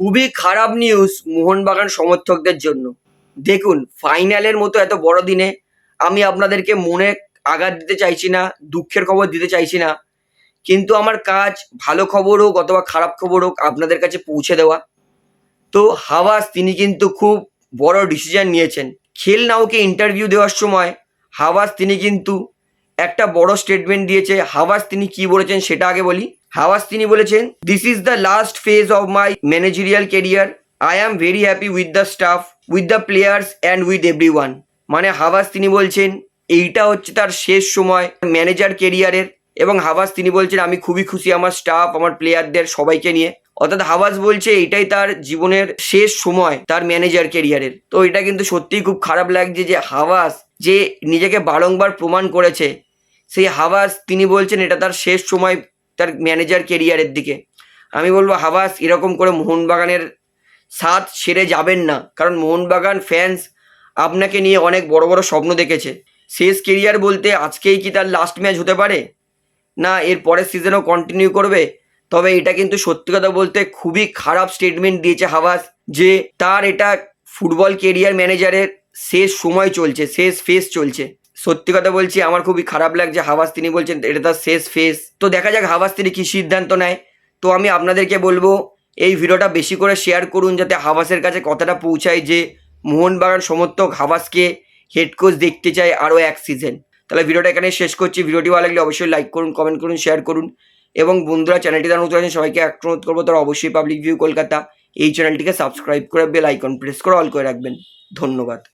খুবই খারাপ নিউজ মোহনবাগান সমর্থকদের জন্য। দেখুন ফাইনালের মতো এত বড় দিনে আমি আপনাদেরকে মনে আঘাত দিতে চাইছি না, দুঃখের খবর দিতে চাইছি না। কিন্তু আমার কাজ ভালো খবর হোক অথবা খারাপ খবর হোক আপনাদের কাছে পৌঁছে দেওয়া। তো হাওয়াস, তিনি কিন্তু খুব বড় ডিসিশন নিয়েছেন। খেল নাওকে ইন্টারভিউ দেওয়ার সময় হাওয়াস, তিনি কিন্তু একটা বড় স্টেটমেন্ট দিয়েছে। হাওয়াস, তিনি কি বলেছেন সেটা আগে বলি। হাওয়াস তিনি বলেছেন this is the last phase of my managerial career I am very happy with the staff with the players and with everyone মানে হাওয়াস তিনি বলছেন, এইটা হচ্ছে তার শেষ সময় ম্যানেজার কেরিয়ারের এবং হাওয়াস তিনি বলছেন, আমি খুবই খুশি আমার স্টাফ আমার প্লেয়ারদের সবাইকে নিয়ে। অর্থাৎ হাওয়াস বলছে এটাই তার জীবনের শেষ সময় তার ম্যানেজার কেরিয়ারের তো এটা কিন্তু সত্যিই খুব খারাপ লাগছে যে হাওয়াস যে নিজেকে বারংবার প্রমাণ করেছে, সেই হাওয়াস তিনি বলছেন, এটা তার শেষ সময় তার ম্যানেজার কেরিয়ারের দিকে। আমি বলব হাওয়াস এরকম করে মোহনবাগানের সাথ সেরে যাবেন না। কারণ মোহনবাগান ফ্যান্স আপনাকে নিয়ে অনেক বড় বড় স্বপ্ন দেখেছে। শেষ কেরিয়ার বলতে আজকেই কি তার লাস্ট ম্যাচ হতে পারে? না, এর পরের সিজনেও কন্টিনিউ করবে? তবে এটা কিন্তু সত্যি কথা বলতে খুবই খারাপ স্টেটমেন্ট দিয়েছে হাওয়াস যে তার এটা ফুটবল কেরিয়ার ম্যানেজারের শেষ সময় চলছে, শেষ ফেজ চলছে। সত্যি কথা বলছি, আমার খুবই খারাপ লাগছে। হাওয়াস তিনি বলছেন, এটা তার শেষ ফেস। তো দেখা যাক হাওয়াস তিনি কী সিদ্ধান্ত নেয়। তো আমি আপনাদেরকে বলব, এই ভিডিওটা বেশি করে শেয়ার করুন, যাতে হাওয়াসের কাছে কথাটা পৌঁছায় যে মোহনবাগান সমর্থক হাওয়াসকে হেড কোচ দেখতে চায় আরও এক সিজন তাহলে ভিডিওটা এখানে শেষ করছি। ভিডিওটি ভালো লাগলে অবশ্যই লাইক করুন কমেন্ট করুন শেয়ার করুন। এবং বন্ধুরা চ্যানেলটি নতুন আছেন, সবাইকে এক অনুরোধ করব, তারা অবশ্যই পাবলিক ভিউ কলকাতা এই চ্যানেলটিকে সাবস্ক্রাইব করে বেল আইকন প্রেস করে অল করে রাখবেন। ধন্যবাদ।